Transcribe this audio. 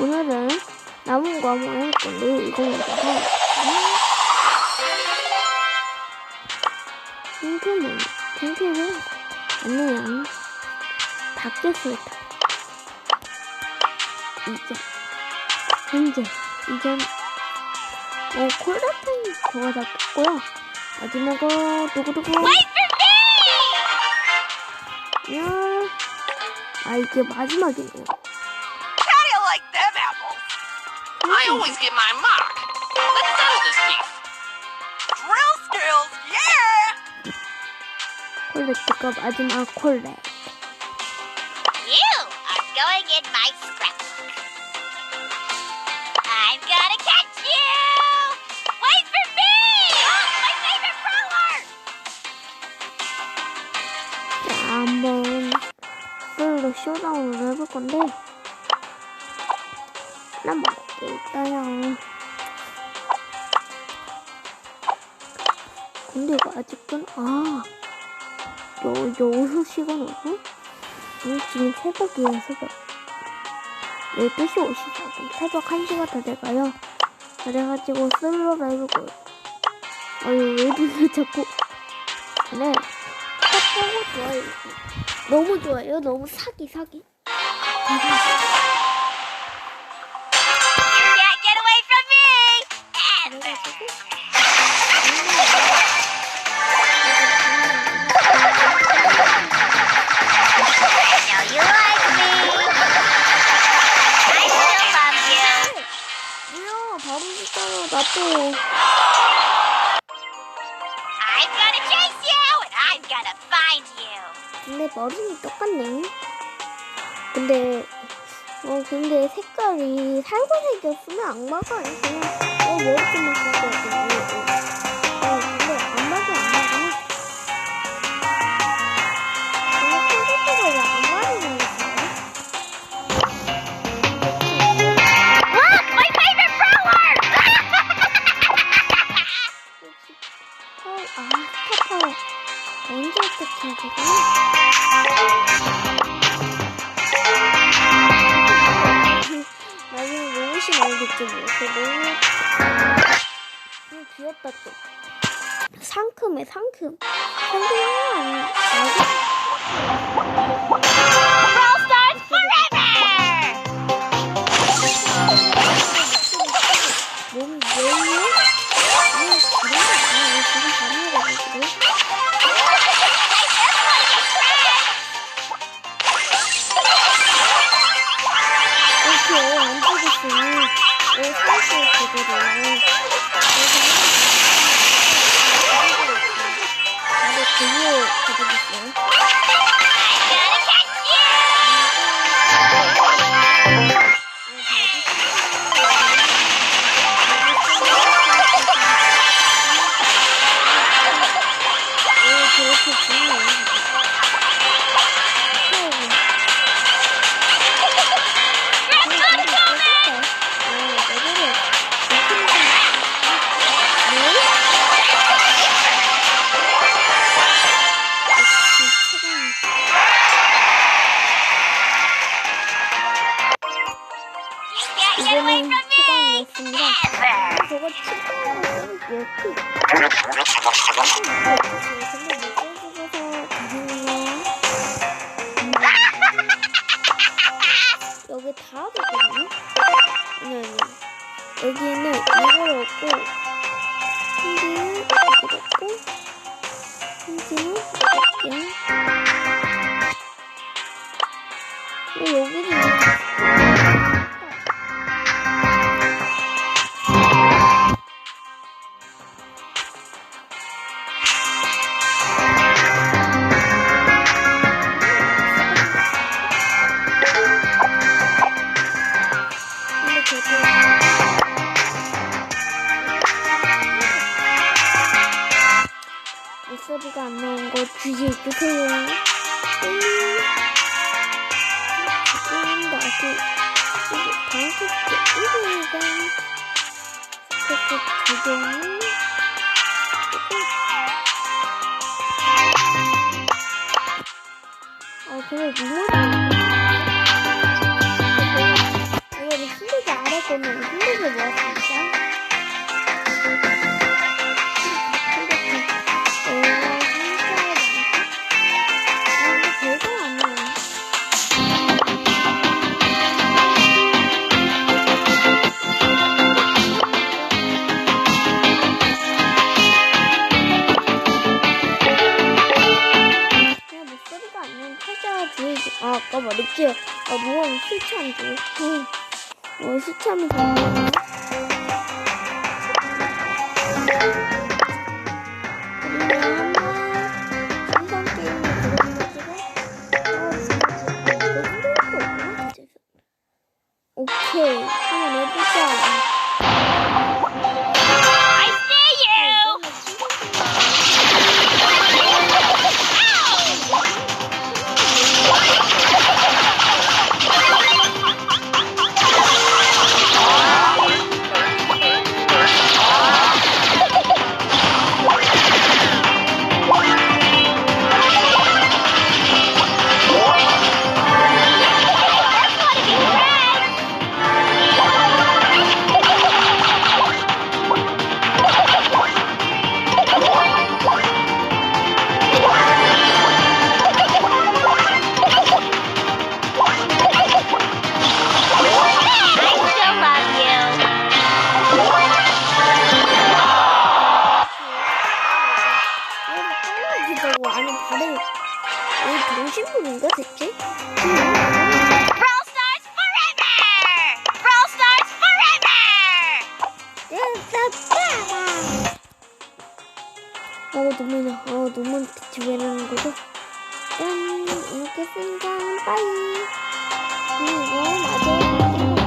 오늘은 남은 거 한번 할 건데 이거 먼저 핑크는 핑크는 아니야. 밖에서 있다 이제. 현재 이제. 어 콜라펜 저거 잡혔고요. 마지막으로 두구두구? 야, 아 이게 마지막이네요 I always get my mark. Let's settle this beef. Drill skills, yeah! Quarterback pickup as in our quarterback. You are going in my scrapbook. I'm gonna catch you! Wait for me! Oh, my favorite brawler! Come on. Tôi được số đâu rồi với con đây. 먹게 있다요? 근데 이거 아직은 아 여, 여기서 시간 오고 우리 지금 새벽이에요 새벽. 12시 54분. 새벽 1시가 다 돼가요. 그래가지고 솔로를 해보고 아유 왜 이렇게 자꾸 네 탑보고 좋아요. 너무 좋아요. 너무 사기 사기 you. 근데 머리는 똑같네. 근데 어 근데 색깔이 살구색이었으면 악마가 아니고 어 머리 좀 바꿔야 어 파워, 아, 스타파워. 언제 어떻게 해야 되나? 나중에 로봇이 나오겠지 뭐. 그 로봇. 음, 귀엽다 또. 상큼해, 상큼. 상큼해, 아니! 몸이 매우? 아니, 그런 거 아니야. 저거 죄송해요. 여기 다 하거든요? 아니, 아니. 여기에는 이걸 얻고, 한지는 이걸 얻고, 한지는 이렇게. 여기는 소리가 안 나는 거 주의해 주세요. 지금도 아직 이게 방식 1분이가 스태프 조정이 아, 저거 뭐야? 이거는 힘들게 안 했거든. 힘들게 모았으니까. 어, 뭐야, 이 술참지. 뭐, 술참이 잘 친구인가 대체? 어 눈물이 어 눈물 빛이 왜 나는 거죠? 짠. 이렇게 쓴다 빠이. 이거 맞아.